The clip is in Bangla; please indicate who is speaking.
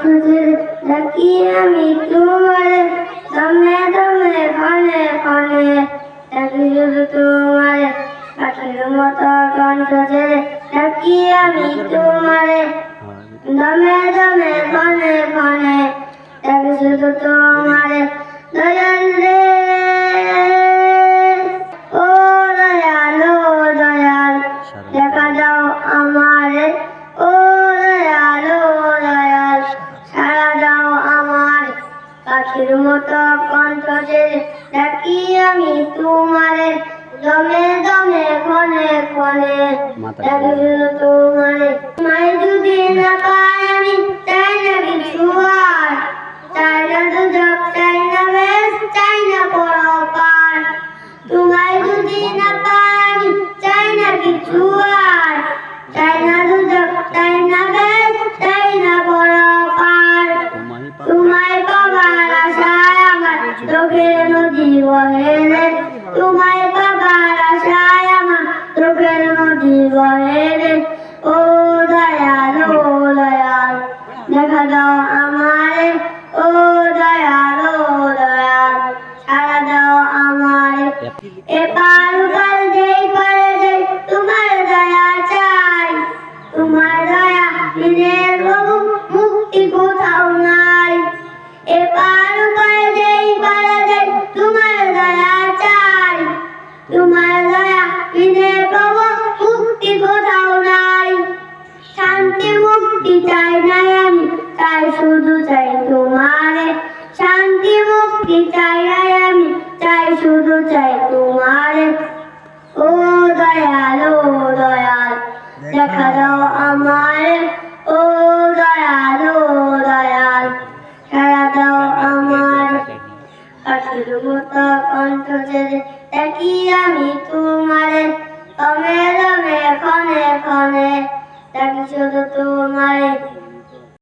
Speaker 1: ছেড়ে ডাকি আমি তোমারে দমে দমে ক্ষণে ক্ষণে ডাকি শুধু তোমারে পাখির মতো কণ্ঠ ছেড়ে ডাকি আমি তোমারে দমে দমে ক্ষণে ক্ষণে ডাকি শুধু তোমারে দয়াল রে। ও দয়াল ও দয়াল দেখা দাও আমারে। পাখির মতো কণ্ঠ ডাকি আমি তোমারে। দমে দমে ক্ষণে ক্ষণে
Speaker 2: মাথা
Speaker 1: ডাকি শুধু তোমারে। তোমায় যদি না পাই আমি চাই না কিছু আর। চাই না দুধক চাই না বেশ চাই না পরপার তোমায় যদি না পাই আমি চাই না কিছু আর নদী বহে রে তোমায় পাবার আশায় আমার চোখের নদী বহে রে। ও দয়াল ও দয়াল, দেখা দাও আমারে। ও দয়াল ও দয়াল সারা দাও আমারে। এপার উপার যেই পারে যেই তোমার দয়া চাই। তোমার দয়া দিনের প্রভু, মুক্তি কোথাও নাই। এপার উপার যেই পারে যেই তোমার চাই নাই আমি চাই শুধু চাই তোমারে। শান্তি মুক্তি চাই নাই আমি চাই শুধু চাই তোমারে। ও দয়াল ও দয়াল, দেখা দাও আমারে। ও দয়াল ও দয়াল সারা দাও আমার। কণ্ঠ ছেড়ে আমি তোমারে। দমে দমে ক্ষণে ক্ষণে ডাকি শুধু তোমারে